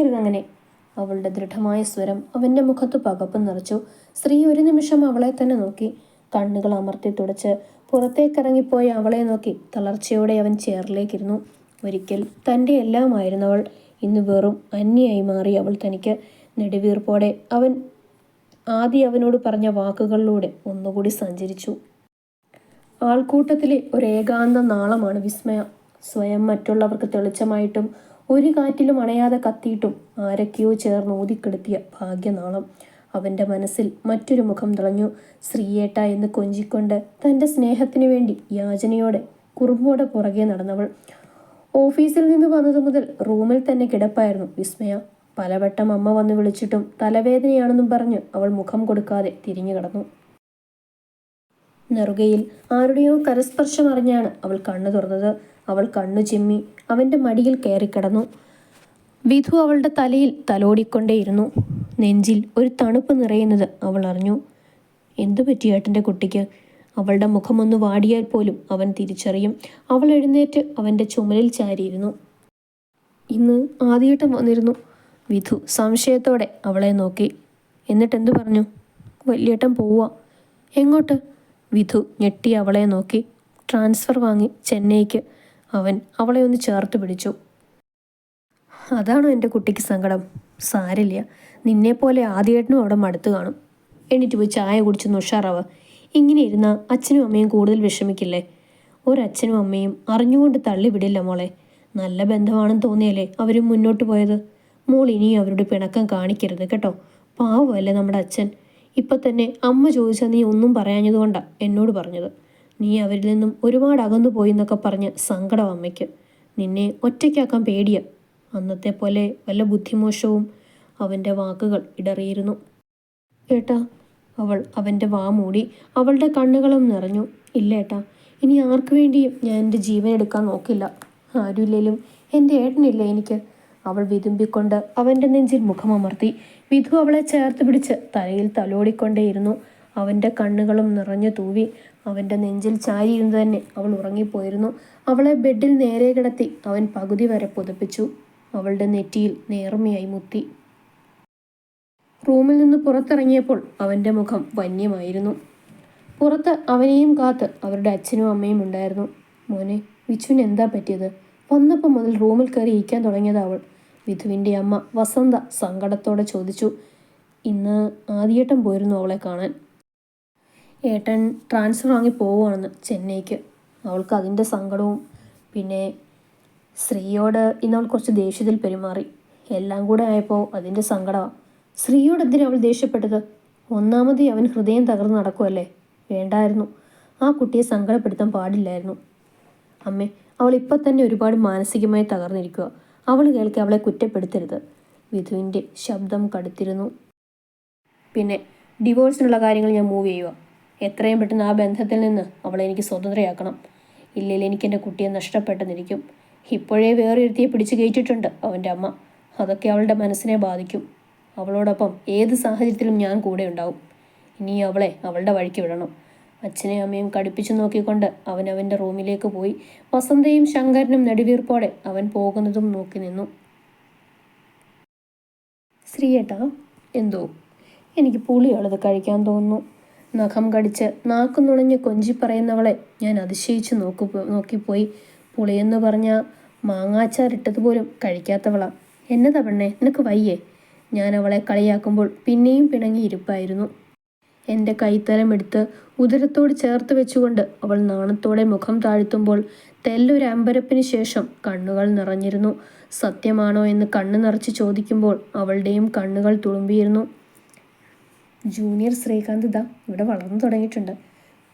വിളിക്കരുതങ്ങനെ അവളുടെ ദൃഢമായ സ്വരം അവന്റെ മുഖത്ത് പകപ്പ് നിറച്ചു. സ്ത്രീ ഒരു നിമിഷം അവളെ തന്നെ നോക്കി. കണ്ണുകൾ അമർത്തി തുടച്ച് പുറത്തേക്കിറങ്ങിപ്പോയ അവളെ നോക്കി തളർച്ചയോടെ അവൻ ചേറിലേക്കിരുന്നു ഒരിക്കൽ തന്റെ എല്ലാമായിരുന്നവൾ ഇന്ന് വെറും അന്യയായി മാറി അവൾ തനിക്ക് നെടുവീർപ്പോടെ അവൻ ആദ്യ അവനോട് പറഞ്ഞ വാക്കുകളിലൂടെ ഒന്നുകൂടി സഞ്ചരിച്ചു. ആൾക്കൂട്ടത്തിലെ ഒരു ഏകാന്ത നാളമാണ് വിസ്മയ. സ്വയം മറ്റുള്ളവർക്ക് തെളിച്ചമായിട്ടും ഒരു കാറ്റിലും അണയാതെ കത്തിയിട്ടും ആരൊക്കെയോ ചേർന്ന് ഊതിക്കെടുത്തിയ ഭാഗ്യനാളം അവന്റെ മനസ്സിൽ മറ്റൊരു മുഖം തിളഞ്ഞു. ശ്രീയേട്ട എന്ന് കൊഞ്ചിക്കൊണ്ട് തന്റെ സ്നേഹത്തിനു വേണ്ടി യാചനയോടെ കുറുമ്പോടെ പുറകെ നടന്നവൾ. ഓഫീസിൽ നിന്ന് വന്നതു മുതൽ റൂമിൽ തന്നെ കിടപ്പായിരുന്നു വിസ്മയ. പലവട്ടം അമ്മ വന്ന് വിളിച്ചിട്ടും തലവേദനയാണെന്നും പറഞ്ഞ് അവൾ മുഖം കൊടുക്കാതെ തിരിഞ്ഞു കടന്നു. നെറുകയിൽ ആരുടെയോ കരസ്പർശം അറിഞ്ഞാണ് അവൾ കണ്ണു തുറന്നത്. അവൾ കണ്ണു ചിമ്മി അവന്റെ മടിയിൽ കയറിക്കിടന്നു വിധു അവളുടെ തലയിൽ തലോടിക്കൊണ്ടേയിരുന്നു. നെഞ്ചിൽ ഒരു തണുപ്പ് നിറയുന്നത് അവൾ അറിഞ്ഞു. എന്തു പറ്റി ഏട്ടന്റെ കുട്ടിക്ക്? അവളുടെ മുഖമൊന്ന് വാടിയാൽ പോലും അവൻ തിരിച്ചറിയും. അവൾ എഴുന്നേറ്റ് അവന്റെ ചുമലിൽ ചാരിയിരുന്നു. ഇന്ന് ആദ്യമായിട്ടും വന്നിരുന്നു. വിധു സംശയത്തോടെ അവളെ നോക്കി. എന്നിട്ട് എന്തു പറഞ്ഞു? വലിയേട്ടൻ പോവുക എങ്ങോട്ട്? വിധു ഞെട്ടി അവളെ നോക്കി. ട്രാൻസ്ഫർ വാങ്ങി ചെന്നൈക്ക്. അവൻ അവളെ ഒന്ന് ചേർത്ത് പിടിച്ചു. അതാണ് എന്റെ കുട്ടിക്ക് സങ്കടം. സാരില്ല നിന്നെപ്പോലെ ആദ്യേട്ടനും അവിടെ മടുത്ത് കാണും. എണീറ്റ് പോയി ചായ കുടിച്ച് ഉഷാറാവ് ഇങ്ങനെ ഇരുന്ന അച്ഛനും അമ്മയും കൂടുതൽ വിഷമിക്കില്ലേ? ഒരച്ഛനും അമ്മയും അറിഞ്ഞുകൊണ്ട് തള്ളിവിടില്ല മോളെ. നല്ല ബന്ധമാണെന്ന് തോന്നിയല്ലേ അവരും മുന്നോട്ട് പോയത്? മോൾ ഇനിയും അവരുടെ പിണക്കം കാണിക്കരുത് കേട്ടോ. പാവമല്ലേ നമ്മുടെ അച്ഛൻ. ഇപ്പം തന്നെ അമ്മ ചോദിച്ചാൽ നീ ഒന്നും പറയാഞ്ഞതുകൊണ്ടാണ് എന്നോട് പറഞ്ഞത്. നീ അവരിൽ നിന്നും ഒരുപാട് അകന്നു പോയി എന്നൊക്കെ പറഞ്ഞ് സങ്കടം അമ്മയ്ക്ക്. നിന്നെ ഒറ്റയ്ക്കാക്കാൻ പേടിയ. അന്നത്തെ പോലെ വല്ല ബുദ്ധിമോശവും അവന്റെ വാക്കുകൾ ഇടറിയിരുന്നു. ഏട്ടാ അവൾ അവന്റെ വാ മൂടി അവളുടെ കണ്ണുകളും നിറഞ്ഞു. ഇല്ല ഏട്ടാ ഇനി ആർക്കു വേണ്ടിയും ഞാൻ എന്റെ ജീവൻ എടുക്കാൻ നോക്കില്ല. ആരുമില്ലേലും എന്റെ ഏട്ടനില്ല എനിക്ക്. അവൾ വിതുമ്പിക്കൊണ്ട് അവന്റെ നെഞ്ചിൽ മുഖമമർത്തി വിധു അവളെ ചേർത്ത് പിടിച്ച് തലയിൽ തലോടിക്കൊണ്ടേയിരുന്നു. അവന്റെ കണ്ണുകളും നിറഞ്ഞു തൂവി അവന്റെ നെഞ്ചിൽ ചാരിയിരുന്നു തന്നെ അവൾ ഉറങ്ങിപ്പോയിരുന്നു. അവളെ ബെഡിൽ നേരെ കിടത്തി അവൻ പകുതി വരെ പുതപ്പിച്ചു. അവളുടെ നെറ്റിയിൽ നേർമയായി മുത്തി. റൂമിൽ നിന്ന് പുറത്തിറങ്ങിയപ്പോൾ അവന്റെ മുഖം വന്യമായിരുന്നു. പുറത്ത് അവനെയും കാത്ത് അവരുടെ അച്ഛനും അമ്മയും ഉണ്ടായിരുന്നു. മോനെ വിച്ചുവിന് എന്താ പറ്റിയത്? വന്നപ്പോൾ മുതൽ റൂമിൽ കയറി ഇരിക്കാൻ തുടങ്ങിയത് അവൾ. വിധുവിന്റെ അമ്മ വസന്ത സങ്കടത്തോടെ ചോദിച്ചു. ഇന്ന് ആദ്യേട്ടം പോയിരുന്നു അവളെ കാണാൻ. ഏട്ടൻ ട്രാൻസ്ഫർ വാങ്ങി പോവുകയാണെന്ന് ചെന്നൈക്ക്. അവൾക്ക് അതിന്റെ സങ്കടവും പിന്നെ ശ്രീയോട് ഇന്ന് അവൾ കുറച്ച് ദേഷ്യത്തിൽ പെരുമാറി. എല്ലാം കൂടെ ആയപ്പോൾ അതിന്റെ സങ്കടമാണ് ശ്രീയോട് എന്തിനാ അവൾ ദേഷ്യപ്പെട്ടത്? ഒന്നാമത് അവൻ ഹൃദയം തകർന്ന് നടക്കുമല്ലേ വേണ്ടായിരുന്നു. ആ കുട്ടിയെ സങ്കടപ്പെടുത്താൻ പാടില്ലായിരുന്നു. അമ്മേ അവൾ ഇപ്പം തന്നെ ഒരുപാട് മാനസികമായി തകർന്നിരിക്കുക അവൾ കേൾക്കി അവളെ കുറ്റപ്പെടുത്തരുത്. വിധുവിന്റെ ശബ്ദം കടുത്തിരുന്നു. പിന്നെ ഡിവോഴ്സിനുള്ള കാര്യങ്ങൾ ഞാൻ മൂവ് ചെയ്യുക എത്രയും പെട്ടെന്ന് ആ ബന്ധത്തിൽ നിന്ന് അവളെ എനിക്ക് സ്വതന്ത്രയാക്കണം. ഇല്ലെങ്കിൽ എനിക്ക് എന്റെ കുട്ടിയെ നഷ്ടപ്പെട്ടെന്നിരിക്കും. ഇപ്പോഴേ വേറെ ഇരുത്തിയെ പിടിച്ചു കയറ്റിയിട്ടുണ്ട് അവന്റെ അമ്മ. അതൊക്കെ അവളുടെ മനസ്സിനെ ബാധിക്കും. അവളോടൊപ്പം ഏത് സാഹചര്യത്തിലും ഞാൻ കൂടെ ഉണ്ടാവും. ഇനി അവളെ അവളുടെ വഴിക്ക് വിടണം. അച്ഛനെയും അമ്മയും കടുപ്പിച്ചു നോക്കിക്കൊണ്ട് അവൻ അവന്റെ റൂമിലേക്ക് പോയി വസന്തയും ശങ്കരനും നെടുവീർപ്പോടെ അവൻ പോകുന്നതും നോക്കി നിന്നു. ശ്രീയേട്ടാ എന്തോ? എനിക്ക് പുളിയുള്ളത് കഴിക്കാൻ തോന്നുന്നു. നഖം കടിച്ച് നാക്ക് നുണഞ്ഞ് കൊഞ്ചി പറയുന്നവളെ ഞാൻ അതിശയിച്ച് നോക്കു നോക്കിപ്പോയി. പുളിയെന്ന് പറഞ്ഞാൽ മാങ്ങാച്ചാറിട്ടതുപോലും കഴിക്കാത്തവളാ. എന്നതാ പെണ്ണേ നിനക്ക് വയ്യേ? ഞാൻ അവളെ കളിയാക്കുമ്പോൾ പിന്നെയും പിണങ്ങി ഇരിപ്പായിരുന്നു. എന്റെ കൈത്തലമെടുത്ത് ഉദരത്തോട് ചേർത്ത് വെച്ചുകൊണ്ട് അവൾ നാണത്തോടെ മുഖം താഴ്ത്തുമ്പോൾ തെല്ലൊരു അമ്പരപ്പിന് ശേഷം കണ്ണുകൾ നിറഞ്ഞിരുന്നു. സത്യമാണോ എന്ന് കണ്ണു നിറച്ച് ചോദിക്കുമ്പോൾ അവളുടെയും കണ്ണുകൾ തുളുമ്പിയിരുന്നു. ജൂനിയർ ശ്രീകാന്ത് ഇതാ ഇവിടെ വളർന്നു തുടങ്ങിയിട്ടുണ്ട്.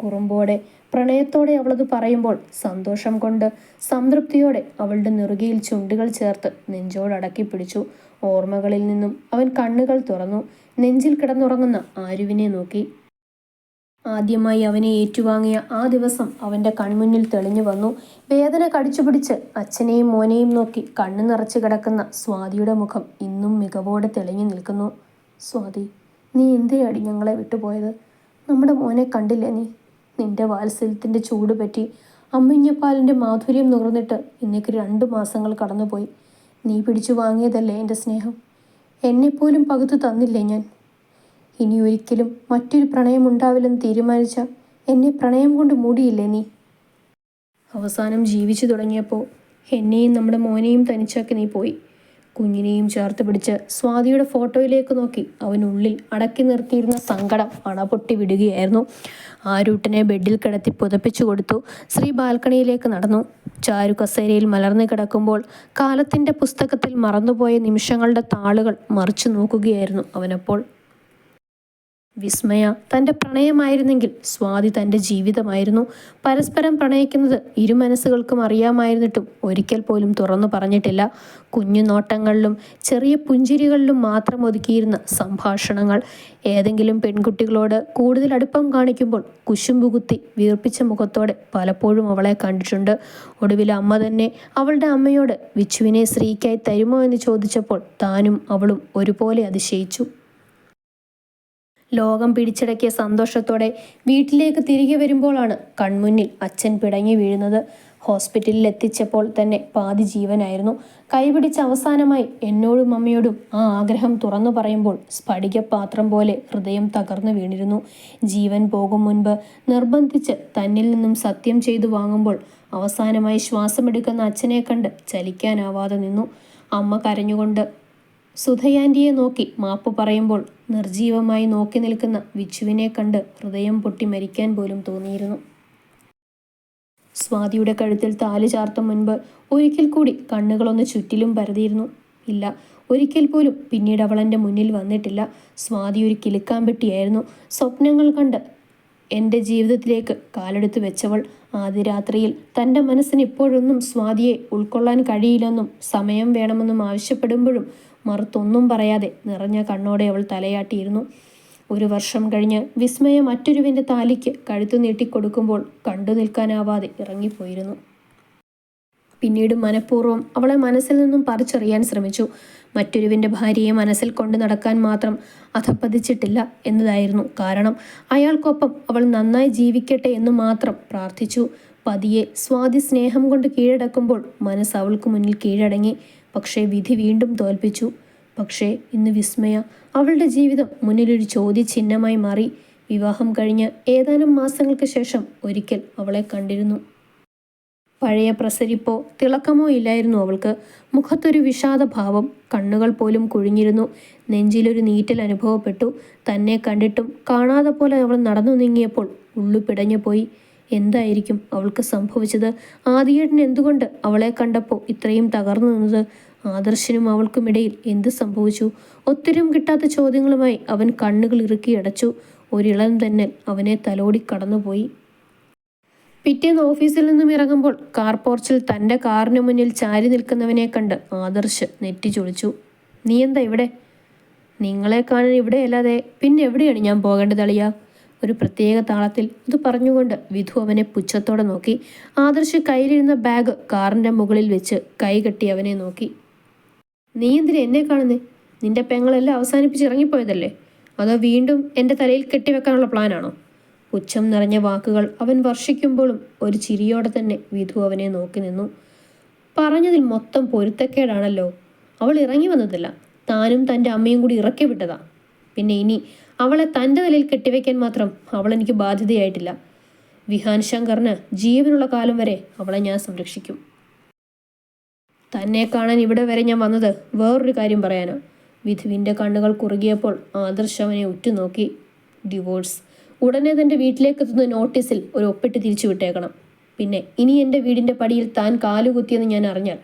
കുറുമ്പോടെ പ്രണയത്തോടെ അവളത് പറയുമ്പോൾ സന്തോഷം കൊണ്ട് സംതൃപ്തിയോടെ അവളുടെ നെറുകയിൽ ചുണ്ടുകൾ ചേർത്ത് നെഞ്ചോടടക്കി പിടിച്ചു. ഓർമ്മകളിൽ നിന്നും അവൻ കണ്ണുകൾ തുറന്നു. നെഞ്ചിൽ കിടന്നുറങ്ങുന്ന ആരുവിനെ നോക്കി. ആദ്യമായി അവനെ ഏറ്റുവാങ്ങിയ ആ ദിവസം അവന്റെ കൺമുന്നിൽ തെളിഞ്ഞു വന്നു. വേദന കടിച്ചുപിടിച്ച് അച്ഛനെയും മോനെയും നോക്കി കണ്ണു നിറച്ചു കിടക്കുന്ന സ്വാതിയുടെ മുഖം ഇന്നും മികവോടെ തെളിഞ്ഞു നിൽക്കുന്നു. സ്വാതി നീ എന്തിനാടി ഞങ്ങളെ വിട്ടുപോയത്? നമ്മുടെ മോനെ കണ്ടില്ലേ നീ? നിന്റെ വാത്സല്യത്തിന്റെ ചൂട് പറ്റി അമ്മിഞ്ഞപ്പാലിന്റെ മാധുര്യം നുകർന്നിട്ട് ഇന്നേക്ക് രണ്ട് മാസങ്ങൾ കടന്നുപോയി. നീ പിടിച്ചു വാങ്ങിയതല്ലേ എന്റെ സ്നേഹം? എന്നെപ്പോലും പകുത്തു തന്നില്ലേ ഞാൻ? ഇനി ഒരിക്കലും മറ്റൊരു പ്രണയം ഉണ്ടാവില്ലെന്ന് തീരുമാനിച്ച എന്നെ പ്രണയം കൊണ്ട് മൂടിയില്ലേ നീ? അവസാനം ജീവിച്ചു തുടങ്ങിയപ്പോൾ എന്നെയും നമ്മുടെ മോനെയും തനിച്ചാക്കി നീ പോയി. കുഞ്ഞിനെയും ചേർത്ത് പിടിച്ച് സ്വാതിയുടെ ഫോട്ടോയിലേക്ക് നോക്കി അവനുള്ളിൽ അടക്കി നിർത്തിയിരുന്ന സങ്കടം അണപൊട്ടി വിടുകയായിരുന്നു. ആരൂട്ടിനെ ബെഡിൽ കിടത്തി പുതപ്പിച്ചു കൊടുത്തു. ശ്രീ ബാൽക്കണിയിലേക്ക് നടന്നു. ചാരു കസേരയിൽ മലർന്നു കിടക്കുമ്പോൾ കാലത്തിന്റെ പുസ്തകത്തിൽ മറന്നുപോയ നിമിഷങ്ങളുടെ താളുകൾ മറിച്ചു നോക്കുകയായിരുന്നു അവനപ്പോൾ. വിസ്മയ തന്റെ പ്രണയമായിരുന്നെങ്കിൽ സ്വാതി തന്റെ ജീവിതമായിരുന്നു. പരസ്പരം പ്രണയിക്കുന്നത് ഇരു മനസ്സുകൾക്കും അറിയാമായിരുന്നിട്ടും ഒരിക്കൽ പോലും തുറന്നു പറഞ്ഞിട്ടില്ല. കുഞ്ഞു നോട്ടങ്ങളിലും ചെറിയ പുഞ്ചിരികളിലും മാത്രം ഒതുക്കിയിരുന്ന സംഭാഷണങ്ങൾ. ഏതെങ്കിലും പെൺകുട്ടികളോട് കൂടുതൽ അടുപ്പം കാണിക്കുമ്പോൾ കുശുമ്പുകുത്തി വീർപ്പിച്ച മുഖത്തോടെ പലപ്പോഴും അവളെ കണ്ടിട്ടുണ്ട്. ഒടുവിൽ അമ്മ തന്നെ അവളുടെ അമ്മയോട് വിച്ചുവിനെ സ്ത്രീക്കായി തരുമോ എന്ന് ചോദിച്ചപ്പോൾ താനും അവളും ഒരുപോലെ അതിശയിച്ചു. ലോകം പിടിച്ചടക്കിയ സന്തോഷത്തോടെ വീട്ടിലേക്ക് തിരികെ വരുമ്പോഴാണ് കൺമുന്നിൽ അച്ഛൻ പിടങ്ങി വീഴുന്നത്. ഹോസ്പിറ്റലിൽ എത്തിച്ചപ്പോൾ തന്നെ പാതി ജീവനായിരുന്നു. കൈപിടിച്ച് അവസാനമായി എന്നോടും അമ്മയോടും ആ ആഗ്രഹം തുറന്നു പറയുമ്പോൾ സ്ഫടികപാത്രം പോലെ ഹൃദയം തകർന്നു വീണിരുന്നു. ജീവൻ പോകും മുൻപ് നിർബന്ധിച്ച് തന്നിൽ നിന്നും സത്യം ചെയ്തു വാങ്ങുമ്പോൾ അവസാനമായി ശ്വാസമെടുക്കുന്ന അച്ഛനെ കണ്ട് ചലിക്കാനാവാതെ നിന്നു. അമ്മ കരഞ്ഞുകൊണ്ട് സുധയാന്റിയെ നോക്കി മാപ്പ് പറയുമ്പോൾ നിർജീവമായി നോക്കി നിൽക്കുന്ന വിച്ചുവിനെ കണ്ട് ഹൃദയം പൊട്ടി മരിക്കാൻ പോലും തോന്നിയിരുന്നു. സ്വാതിയുടെ കഴുത്തിൽ താൽ ചാർത്തും മുൻപ് ഒരിക്കൽ കൂടി കണ്ണുകളൊന്ന് ചുറ്റിലും പരതിയിരുന്നു. ഇല്ല ഒരിക്കൽ പോലും പിന്നീട് അവൾ എന്റെ മുന്നിൽ വന്നിട്ടില്ല. സ്വാതി ഒരു കിലുക്കാമ്പെട്ടിയായിരുന്നു സ്വപ്നങ്ങൾ കണ്ട് എന്റെ ജീവിതത്തിലേക്ക് കാലെടുത്ത് വെച്ചവൾ. ആദ്യ രാത്രിയിൽ തന്റെ മനസ്സിന് ഇപ്പോഴൊന്നും സ്വാതിയെ ഉൾക്കൊള്ളാൻ കഴിയില്ലെന്നും സമയം വേണമെന്നും ആവശ്യപ്പെടുമ്പോഴും മറുത്തൊന്നും പറയാതെ നിറഞ്ഞ കണ്ണോടെ അവൾ തലയാട്ടിയിരുന്നു. ഒരു വർഷം കഴിഞ്ഞ് വിസ്മയ മറ്റൊരുവിന്റെ താലിക്ക് കഴുത്തു നീട്ടിക്കൊടുക്കുമ്പോൾ കണ്ടു നിൽക്കാനാവാതെ ഇറങ്ങിപ്പോയിരുന്നു. പിന്നീട് മനഃപൂർവം അവളെ മനസ്സിൽ നിന്നും പറിച്ചറിയാൻ ശ്രമിച്ചു. മറ്റൊരുവിന്റെ ഭാര്യയെ മനസ്സിൽ കൊണ്ടു നടക്കാൻ മാത്രം അധപ്പതിച്ചിട്ടില്ല എന്നതായിരുന്നു കാരണം. അയാൾക്കൊപ്പം അവൾ നന്നായി ജീവിക്കട്ടെ എന്ന് മാത്രം പ്രാർത്ഥിച്ചു. പതിയെ സ്വാതി സ്നേഹം കൊണ്ട് കീഴടക്കുമ്പോൾ മനസ്സ് അവൾക്ക് മുന്നിൽ കീഴടങ്ങി. പക്ഷേ വിധി വീണ്ടും തോൽപ്പിച്ചു. പക്ഷേ ഇന്ന് വിസ്മയ അവളുടെ ജീവിതം മുന്നിലൊരു ചോദ്യചിഹ്നമായി മാറി. വിവാഹം കഴിഞ്ഞ് ഏതാനും മാസങ്ങൾക്ക് ശേഷം ഒരിക്കൽ അവളെ കണ്ടിരുന്നു. പഴയ പ്രസരിപ്പോ തിളക്കമോ ഇല്ലായിരുന്നു അവൾക്ക്. മുഖത്തൊരു വിഷാദഭാവം കണ്ണുകൾ പോലും കുഴിഞ്ഞിരുന്നു. നെഞ്ചിലൊരു നീറ്റൽ അനുഭവപ്പെട്ടു. തന്നെ കണ്ടിട്ടും കാണാതെ പോലെ അവൾ നടന്നു നീങ്ങിയപ്പോൾ ഉള്ളു പിടഞ്ഞു പോയി. എന്തായിരിക്കും അവൾക്ക് സംഭവിച്ചത്? ആദിയേട്ടൻ എന്തുകൊണ്ട് അവളെ കണ്ടപ്പോൾ ഇത്രയും തകർന്നു നിന്നത്? ആദർശനും അവൾക്കുമിടയിൽ എന്ത് സംഭവിച്ചു? ഒത്തിരും കിട്ടാത്ത ചോദ്യങ്ങളുമായി അവൻ കണ്ണുകൾ ഇറുക്കി അടച്ചു. ഒരിളം തന്നെ അവനെ തലോടി കടന്നുപോയി. പിറ്റേന്ന് ഓഫീസിൽ നിന്നും ഇറങ്ങുമ്പോൾ കാർ പോർച്ചിൽ തന്റെ കാറിന് മുന്നിൽ ചാരി നിൽക്കുന്നവനെ കണ്ട് ആദർശ് നെറ്റി ചൊളിച്ചു. നീ എന്താ ഇവിടെ? നിങ്ങളെ കാണാൻ ഇവിടെയല്ലാതെ പിന്നെ എവിടെയാണ് ഞാൻ പോകേണ്ടത് അളിയ? ഒരു പ്രത്യേക താളത്തിൽ ഇത് പറഞ്ഞുകൊണ്ട് വിധു അവനെ പുച്ഛത്തോടെ നോക്കി. ആദർശ് കയ്യിലിരുന്ന ബാഗ് കാറിന്റെ മുകളിൽ വെച്ച് കൈകെട്ടി അവനെ നോക്കി. നീ എന്തിനാ എന്നെ കാണുന്നേ? നിന്റെ പെങ്ങളെല്ലാം അവസാനിപ്പിച്ച് ഇറങ്ങിപ്പോയതല്ലേ? അതോ വീണ്ടും എന്റെ തലയിൽ കെട്ടിവെക്കാനുള്ള പ്ലാനാണോ? പുച്ഛം നിറഞ്ഞ വാക്കുകൾ അവൻ വർഷിക്കുമ്പോഴും ഒരു ചിരിയോടെ തന്നെ വിധു അവനെ നോക്കി നിന്നു. പറഞ്ഞതിൽ മൊത്തം പൊരുത്തക്കേടാണല്ലോ. അവൾ ഇറങ്ങി വന്നതല്ല. താനും തന്റെ അമ്മയും കൂടി ഇറക്കി വിട്ടതാ. പിന്നെ ഇനി അവളെ തന്റെ തലയിൽ കെട്ടിവെക്കാൻ മാത്രം അവൾ എനിക്ക് ബാധ്യതയായിട്ടില്ല. വിഹാൻ ശങ്കറിന് ജീവനുള്ള കാലം വരെ അവളെ ഞാൻ സംരക്ഷിക്കും. തന്നെ കാണാൻ ഇവിടെ വരെ ഞാൻ വന്നത്. വേറൊരു കാര്യം പറയാനാ? വിധുവിന്റെ കണ്ണുകൾ കുറുകിയപ്പോൾ ആദർശ് അവനെ ഉറ്റുനോക്കി. ഡിവോഴ്സ്. ഉടനെ തന്റെ വീട്ടിലേക്ക് എത്തുന്ന നോട്ടീസിൽ ഒരു ഒപ്പിട്ട് തിരിച്ചു വിട്ടേക്കണം. പിന്നെ ഇനി എന്റെ വീടിന്റെ പടിയിൽ താൻ കാലുകുത്തിയെന്ന് ഞാൻ അറിഞ്ഞാൽ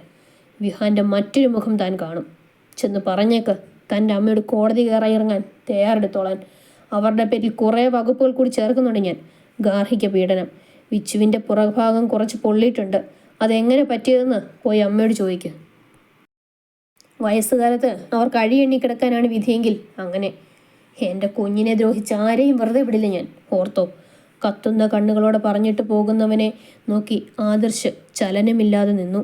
വിഹാന്റെ മറ്റൊരു മുഖം താൻ കാണും. ചെന്ന് പറഞ്ഞേക്ക് തന്റെ അമ്മയോട് കോടതി കയറിയിറങ്ങാൻ തയ്യാറെടുത്തോളാൻ. അവരുടെ പേരിൽ കുറേ വകുപ്പുകൾ കൂടി ചേർക്കുന്നുണ്ട് ഞാൻ. ഗാർഹിക പീഡനം. വിച്ചുവിന്റെ പുറഭാഗം കുറച്ച് പൊള്ളിയിട്ടുണ്ട്. അതെങ്ങനെ പറ്റിയതെന്ന് പോയി അമ്മയോട് ചോദിക്കുക വയസ്സുകാലത്ത് അവർ എണ്ണി കിടക്കാനാണ് വിധിയെങ്കിൽ അങ്ങനെ. എന്റെ കുഞ്ഞിനെ ദ്രോഹിച്ച് ആരെയും വെറുതെ വിടില്ല ഞാൻ. ഓർത്തോ കത്തുന്ന കണ്ണുകളോടെ പറഞ്ഞിട്ട് പോകുന്നവനെ നോക്കി ആദർശ് ചലനമില്ലാതെ നിന്നു.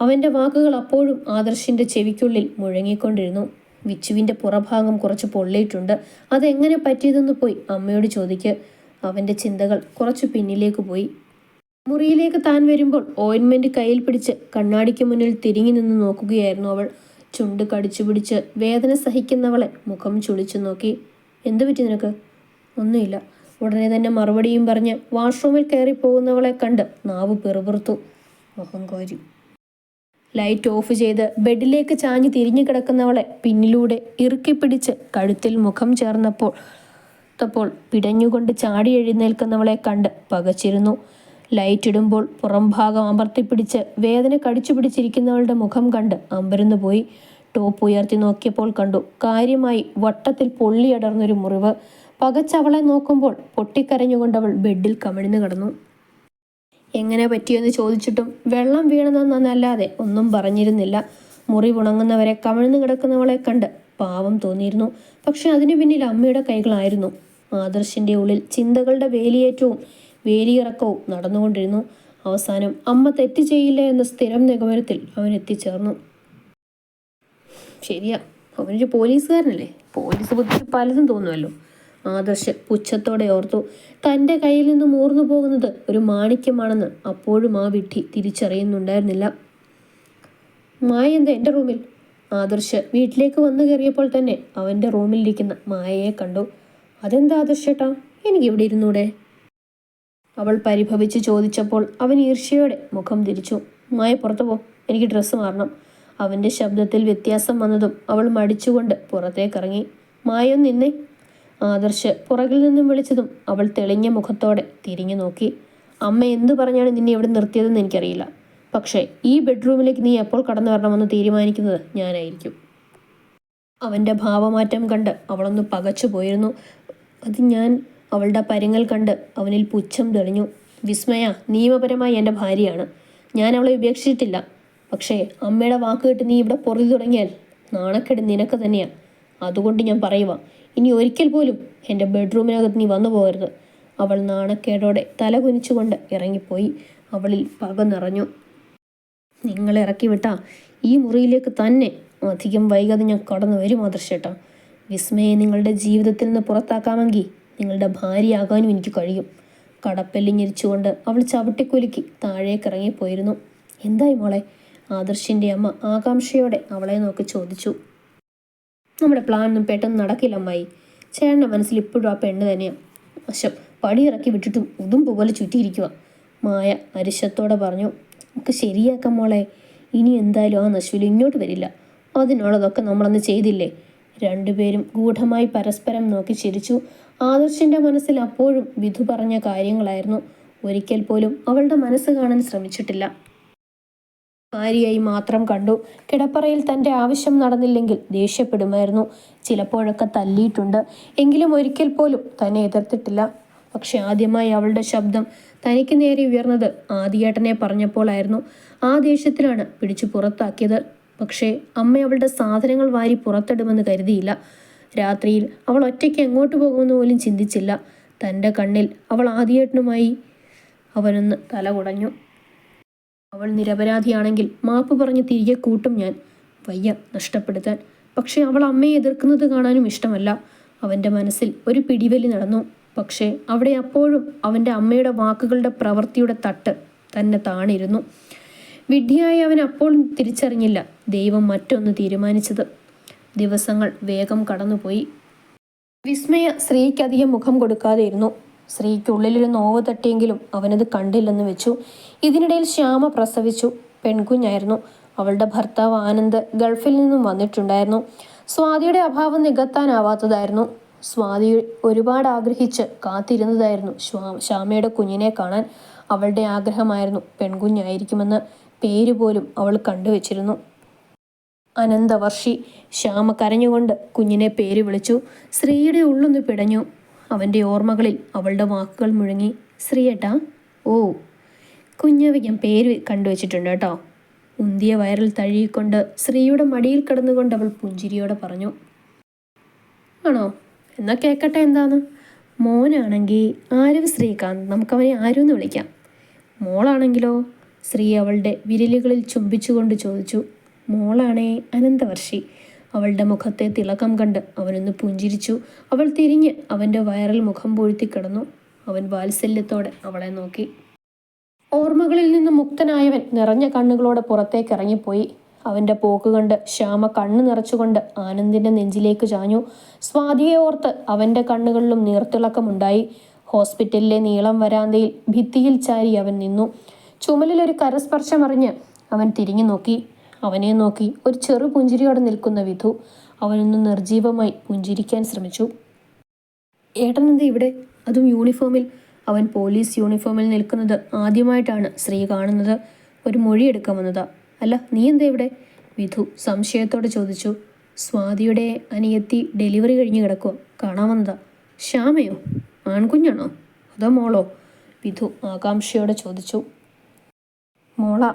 അവന്റെ വാക്കുകൾ അപ്പോഴും ആദർശിന്റെ ചെവിക്കുള്ളിൽ മുഴങ്ങിക്കൊണ്ടിരുന്നു. വിച്ചുവിന്റെ പുറഭാഗം കുറച്ച് പൊള്ളിയിട്ടുണ്ട്. അതെങ്ങനെ പറ്റിയതെന്ന് പോയി അമ്മയോട് ചോദിക്ക്. അവന്റെ ചിന്തകൾ കുറച്ച് പിന്നിലേക്ക് പോയി. മുറിയിലേക്ക് താൻ വരുമ്പോൾ ഓയിൻമെന്റ് കയ്യിൽ പിടിച്ച് കണ്ണാടിക്ക് മുന്നിൽ തിരിഞ്ഞു നിന്ന് നോക്കുകയായിരുന്നു അവൾ. ചുണ്ട് കടിച്ചു പിടിച്ച് വേദന സഹിക്കുന്നവളെ മുഖം ചുളിച്ചു നോക്കി. എന്തു പറ്റി നിനക്ക്? ഒന്നുമില്ല. ഉടനെ തന്നെ മറുപടിയും പറഞ്ഞ് വാഷ്റൂമിൽ കയറി പോകുന്നവളെ കണ്ട് നാവ് പെറുപിറുത്തു. അഹങ്കാരി ലൈറ്റ് ഓഫ് ചെയ്ത് ബെഡിലേക്ക് ചാഞ്ഞ് തിരിഞ്ഞു കിടക്കുന്നവളെ പിന്നിലൂടെ ഇറുക്കി പിടിച്ച് കഴുത്തിൽ മുഖം ചേർന്നപ്പോൾ ത്തപ്പോൾ പിടഞ്ഞുകൊണ്ട് ചാടി എഴുന്നേൽക്കുന്നവളെ കണ്ട് പകച്ചിരുന്നു. ലൈറ്റ് ഇടുമ്പോൾ പുറംഭാഗം അമർത്തിപ്പിടിച്ച് വേദന കടിച്ചു പിടിച്ചിരിക്കുന്നവളുടെ മുഖം കണ്ട് അമ്പരന്ന് പോയി. ടോപ്പ് ഉയർത്തി നോക്കിയപ്പോൾ കണ്ടു കാര്യമായി വട്ടത്തിൽ പൊള്ളിയടർന്നൊരു മുറിവ്. പകച്ചവളെ നോക്കുമ്പോൾ പൊട്ടിക്കരഞ്ഞുകൊണ്ടവൾ ബെഡിൽ കമിഴ്ന്നു കിടന്നു. എങ്ങനെ പറ്റിയെന്ന് ചോദിച്ചിട്ടും വെള്ളം വീണതെന്നല്ലാതെ ഒന്നും പറഞ്ഞിരുന്നില്ല. മുറി ഉണങ്ങുന്നവരെ കമിഴ്ന്നു കിടക്കുന്നവളെ കണ്ട് പാവം തോന്നിയിരുന്നു. പക്ഷെ അതിനു പിന്നിൽ അമ്മയുടെ കൈകളായിരുന്നു. ആദർശിന്റെ ഉള്ളിൽ ചിന്തകളുടെ വേലിയേറ്റവും വേലിയിറക്കവും നടന്നുകൊണ്ടിരുന്നു. അവസാനം അമ്മ തെറ്റ് ചെയ്യില്ല എന്ന സ്ഥിരം നിഗമനത്തിൽ അവൻ എത്തിച്ചേർന്നു. ശരിയാ അവനൊരു പോലീസുകാരനല്ലേ? പോലീസ് ബുദ്ധിക്ക് പലതും തോന്നുമല്ലോ. ആദർശ് പുച്ഛത്തോടെ ഓർത്തു തന്റെ കയ്യിൽ നിന്ന് മൂർന്നു പോകുന്നത് ഒരു മാണിക്യമാണെന്ന് അപ്പോഴും ആ വിഡ്ഢി തിരിച്ചറിയുന്നുണ്ടായിരുന്നില്ല. മായ എന്താ എന്റെ റൂമിൽ? ആദർശ് വീട്ടിലേക്ക് വന്നു കയറിയപ്പോൾ തന്നെ അവന്റെ റൂമിലിരിക്കുന്ന മായയെ കണ്ടു. അതെന്താ ആദർശേട്ടാ എനിക്ക് ഇവിടെ ഇരുന്നൂടെ? അവൾ പരിഭവിച്ച് ചോദിച്ചപ്പോൾ അവൻ ഈർഷ്യയോടെ മുഖം തിരിച്ചു. മായ പുറത്തു പോ. എനിക്ക് ഡ്രസ്സ് മാറണം. അവന്റെ ശബ്ദത്തിൽ വ്യത്യാസം വന്നതും അവൾ മടിച്ചുകൊണ്ട് പുറത്തേക്കിറങ്ങി. മായോ നിന്നേ? ആദർശ് പുറകിൽ നിന്നും വിളിച്ചതും അവൾ തെളിഞ്ഞ മുഖത്തോടെ തിരിഞ്ഞു നോക്കി. അമ്മ എന്തു പറഞ്ഞാണ് നിന്നെ ഇവിടെ നിർത്തിയതെന്ന് എനിക്കറിയില്ല. പക്ഷേ ഈ ബെഡ്റൂമിലേക്ക് നീ എപ്പോൾ കടന്നു വരണമെന്ന് തീരുമാനിക്കുന്നത് ഞാനായിരിക്കും. അവന്റെ ഭാവമാറ്റം കണ്ട് അവളൊന്ന് പകച്ചു പോയിരുന്നു അത് ഞാൻ അവളുടെ പരുങ്ങൽ കണ്ട് അവനിൽ പുച്ഛം തെളിഞ്ഞു. വിസ്മയ നിയമപരമായി എന്റെ ഭാര്യയാണ്. ഞാൻ അവളെ ഉപേക്ഷിച്ചിട്ടില്ല. പക്ഷേ അമ്മയുടെ വാക്ക് കേട്ട് നീ ഇവിടെ പൊറുതി തുടങ്ങിയാൽ നാണക്കേട് നിനക്ക് തന്നെയാണ് അതുകൊണ്ട് ഞാൻ പറയുക ഇനി ഒരിക്കൽ പോലും എന്റെ ബെഡ്റൂമിനകത്ത് നീ വന്നു പോകരുത്. അവൾ നാണക്കേടോടെ തല കുനിച്ചുകൊണ്ട് ഇറങ്ങിപ്പോയി. അവളിൽ പക നിറഞ്ഞു. നിങ്ങൾ ഇറക്കി വിട്ടാ ഈ മുറിയിലേക്ക് തന്നെ അധികം വൈകാതെ ഞാൻ കടന്നു വരും ആദർശേട്ടാ വിസ്മയെ നിങ്ങളുടെ ജീവിതത്തിൽ നിന്ന് പുറത്താക്കാമെങ്കിൽ നിങ്ങളുടെ ഭാര്യയാകാനും എനിക്ക് കഴിയും. കടപ്പെല്ലിഞ്ഞിരിച്ചുകൊണ്ട് അവൾ ചവിട്ടിക്കുലുക്കി താഴേക്ക് ഇറങ്ങിപ്പോയിരുന്നു എന്തായി മോളെ? ആദർശിന്റെ അമ്മ ആകാംക്ഷയോടെ അവളെ നോക്കി ചോദിച്ചു. നമ്മുടെ പ്ലാൻ ഒന്നും പെട്ടെന്ന് നടക്കില്ല അമ്മായി. ചേട്ടന്റെ മനസ്സിൽ ഇപ്പോഴും ആ പെണ്ണ് തന്നെയാണ് വശം പടിയിറക്കി വിട്ടിട്ടും ഉടുമ്പ് പോലെ ചുറ്റിയിരിക്കുക മായ അരിശത്തോടെ പറഞ്ഞു നമുക്ക് ശരിയാക്കാം മോളെ. ഇനി എന്തായാലും ആ നശുവിൽ ഇങ്ങോട്ട് വരില്ല. അതിനുള്ളതൊക്കെ നമ്മളന്ന് ചെയ്തില്ലേ? രണ്ടുപേരും ഗൂഢമായി പരസ്പരം നോക്കി ചിരിച്ചു. ആദർശിന്റെ മനസ്സിൽ അപ്പോഴും വിധു പറഞ്ഞ കാര്യങ്ങളായിരുന്നു. ഒരിക്കൽ പോലും അവളുടെ മനസ്സ് കാണാൻ ശ്രമിച്ചിട്ടില്ല. ഭാര്യയായി മാത്രം കണ്ടു. കിടപ്പറയിൽ തന്റെ ആവശ്യം നടന്നില്ലെങ്കിൽ ദേഷ്യപ്പെടുമായിരുന്നു. ചിലപ്പോഴൊക്കെ തല്ലിയിട്ടുണ്ട്. എങ്കിലും ഒരിക്കൽ പോലും തന്നെ എതിർത്തിട്ടില്ല. പക്ഷെ ആദ്യമായി അവളുടെ ശബ്ദം തനിക്ക് നേരെ ഉയർന്നത് ആദിയേട്ടനെ പറഞ്ഞപ്പോഴായിരുന്നു ആ ദേഷ്യത്തിലാണ് പിടിച്ചു പുറത്താക്കിയത്. പക്ഷേ അമ്മ അവളുടെ സാധനങ്ങൾ വാരി പുറത്തിടുമെന്ന് കരുതിയില്ല. രാത്രിയിൽ അവൾ ഒറ്റയ്ക്ക് എങ്ങോട്ട് പോകുമെന്ന് പോലും ചിന്തിച്ചില്ല. തന്റെ കണ്ണിൽ അവൾ ആദിയേട്ടനുമായി അവനൊന്ന് തല കുടഞ്ഞു. അവൾ നിരപരാധിയാണെങ്കിൽ മാപ്പ് പറഞ്ഞ് തിരികെ കൂട്ടും ഞാൻ. വയ്യ നഷ്ടപ്പെടുത്താൻ. പക്ഷേ അവൾ അമ്മയെ എതിർക്കുന്നത് കാണാനും ഇഷ്ടമല്ല. അവന്റെ മനസ്സിൽ ഒരു പിടിവലി നടന്നു. പക്ഷേ അവിടെ അപ്പോഴും അവന്റെ അമ്മയുടെ വാക്കുകളുടെ പ്രവൃത്തിയുടെ തട്ട് തന്നെ താണിരുന്നു. വിഡ്ഢിയായി അവൻ അപ്പോൾ തിരിച്ചറിഞ്ഞില്ല. ദൈവം മറ്റൊന്ന് തീരുമാനിച്ചത്. ദിവസങ്ങൾ വേഗം കടന്നുപോയി. വിസ്മയ സ്ത്രീക്കധികം മുഖം കൊടുക്കാതെ ഇരുന്നു സ്ത്രീക്കുള്ളിലൊരു നോവ് തട്ടിയെങ്കിലും അവനത് കണ്ടില്ലെന്ന് വെച്ചു. ഇതിനിടയിൽ ശ്യാമ പ്രസവിച്ചു. പെൺകുഞ്ഞായിരുന്നു. അവളുടെ ഭർത്താവ് ആനന്ദ് ഗൾഫിൽ നിന്നും വന്നിട്ടുണ്ടായിരുന്നു. സ്വാതിയുടെ അഭാവം നികത്താനാവാത്തതായിരുന്നു. സ്വാതി ഒരുപാട് ആഗ്രഹിച്ച് കാത്തിരുന്നതായിരുന്നു ശ്യാമയുടെ കുഞ്ഞിനെ കാണാൻ. അവളുടെ ആഗ്രഹമായിരുന്നു പെൺകുഞ്ഞായിരിക്കുമെന്ന് പേര് പോലും അവൾ കണ്ടുവച്ചിരുന്നു. അനന്തവർഷി ശ്യാമ കരഞ്ഞുകൊണ്ട് കുഞ്ഞിനെ പേര് വിളിച്ചു. ശ്രീയുടെ ഉള്ളൊന്ന് പിടഞ്ഞു. അവന്റെ ഓർമ്മകളിൽ അവളുടെ വാക്കുകൾ മുഴങ്ങി. ശ്രീയേട്ടാ ഓ കുഞ്ഞവയ്ക്കാൻ പേര് കണ്ടുവച്ചിട്ടുണ്ട് കേട്ടോ. ഉന്തിയ വയറിൽ തഴുകിക്കൊണ്ട് ശ്രീയുടെ മടിയിൽ കിടന്നുകൊണ്ട് അവൾ പുഞ്ചിരിയോടെ പറഞ്ഞു. ആണോ? എന്നാ കേക്കട്ടെ എന്താന്ന്? മോനാണെങ്കിൽ ആരവ് ശ്രീകാന്ത് നമുക്കവനെ ആരും വിളിക്കാം. മോളാണെങ്കിലോ? ശ്രീ അവളുടെ വിരലുകളിൽ ചുംബിച്ചുകൊണ്ട് ചോദിച്ചു. മോളാണേ അനന്തവർഷി. അവളുടെ മുഖത്തെ തിളക്കം കണ്ട് അവനൊന്ന് പുഞ്ചിരിച്ചു. അവൾ തിരിഞ്ഞ് അവന്റെ വയറിൽ മുഖം പൂഴ്ത്തി കിടന്നു. അവൻ വാത്സല്യത്തോടെ അവളെ നോക്കി. ഓർമ്മകളിൽ നിന്ന് മുക്തനായവൻ നിറഞ്ഞ കണ്ണുകളോടെ പുറത്തേക്ക് ഇറങ്ങിപ്പോയി. അവന്റെ പോക്ക് കണ്ട് ശ്യാമ കണ്ണു നിറച്ചുകൊണ്ട് ആനന്ദിന്റെ നെഞ്ചിലേക്ക് ചാഞ്ഞു. സ്വാതിയെ ഓർത്ത് അവന്റെ കണ്ണുകളിലും നീർത്തിളക്കമുണ്ടായി. ഹോസ്പിറ്റലിലെ നീളം വരാന്തയിൽ ഭിത്തിയിൽ ചാരി അവൻ നിന്നു. ചുമലിലൊരു കരസ്പർശമറിഞ്ഞ് അവൻ തിരിഞ്ഞു നോക്കി. അവനെ നോക്കി ഒരു ചെറു പുഞ്ചിരിയോടെ നിൽക്കുന്ന വിധു അവനൊന്ന് നിർജീവമായി പുഞ്ചിരിക്കാൻ ശ്രമിച്ചു. ഏട്ടനെന്ത് ഇവിടെ? അതും യൂണിഫോമിൽ. അവൻ പോലീസ് യൂണിഫോമിൽ നിൽക്കുന്നത് ആദ്യമായിട്ടാണ് ശ്രീ കാണുന്നത്. ഒരു മൊഴി എടുക്കാൻ വന്നതാ. അല്ല നീ എന്താ ഇവിടെ? വിധു സംശയത്തോടെ ചോദിച്ചു. സ്വാതിയുടെ അനിയത്തി ഡെലിവറി കഴിഞ്ഞ് കിടക്കുക കാണാൻ വന്നതാ. ശ്യാമയോ? ആൺകുഞ്ഞാണോ? അതോ മോളോ? വിധു ആകാംക്ഷയോടെ ചോദിച്ചു. മോള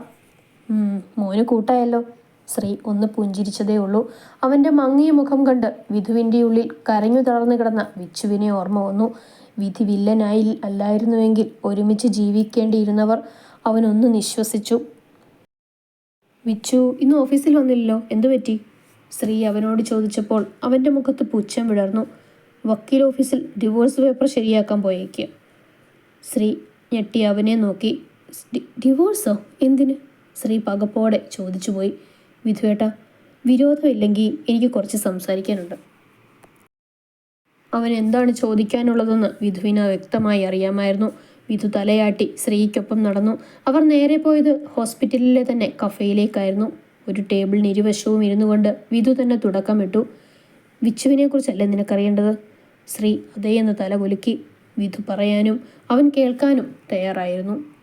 മോന് കൂട്ടായല്ലോ. ശ്രീ ഒന്ന് പുഞ്ചിരിച്ചതേ ഉള്ളൂ. അവന്റെ മങ്ങിയ മുഖം കണ്ട് വിധുവിന്റെ ഉള്ളിൽ കരഞ്ഞു തളർന്നു കിടന്ന വിച്ചുവിനെ ഓർമ്മ വന്നു. വിധി വില്ലനായി അല്ലായിരുന്നുവെങ്കിൽ ഒരുമിച്ച് ജീവിക്കേണ്ടിയിരുന്നവർ അവനൊന്ന് നിശ്വസിച്ചു. വിച്ചു ഇന്ന് ഓഫീസിൽ വന്നില്ലല്ലോ. എന്തു പറ്റി? ശ്രീ അവനോട് ചോദിച്ചപ്പോൾ അവന്റെ മുഖത്ത് പുച്ഛം വിടർന്നു. വക്കീൽ ഓഫീസിൽ ഡിവോഴ്സ് പേപ്പർ ശരിയാക്കാൻ പോയേക്കുക ശ്രീ ഞെട്ടി അവനെ നോക്കി. ഡിവോഴ്സോ? എന്തിന്? ശ്രീ പകപ്പോടെ ചോദിച്ചുപോയി. വിധുവേട്ട വിരോധമില്ലെങ്കിൽ എനിക്ക് കുറച്ച് സംസാരിക്കാനുണ്ട്. അവൻ എന്താണ് ചോദിക്കാനുള്ളതെന്ന് വിധുവിന് വ്യക്തമായി അറിയാമായിരുന്നു. വിധു തലയാട്ടി സ്ത്രീക്കൊപ്പം നടന്നു. അവർ നേരെ പോയത് ഹോസ്പിറ്റലിലെ തന്നെ കഫയിലേക്കായിരുന്നു. ഒരു ടേബിളിന് ഇരുവശവും ഇരുന്നു കൊണ്ട് വിധു തന്നെ തുടക്കമിട്ടു. വിച്ചുവിനെക്കുറിച്ചല്ലേ നിനക്കറിയേണ്ടത്? ശ്രീ അതേ എന്ന് തല കുലുക്കി വിധു പറയാനും അവൻ കേൾക്കാനും തയ്യാറായിരുന്നു.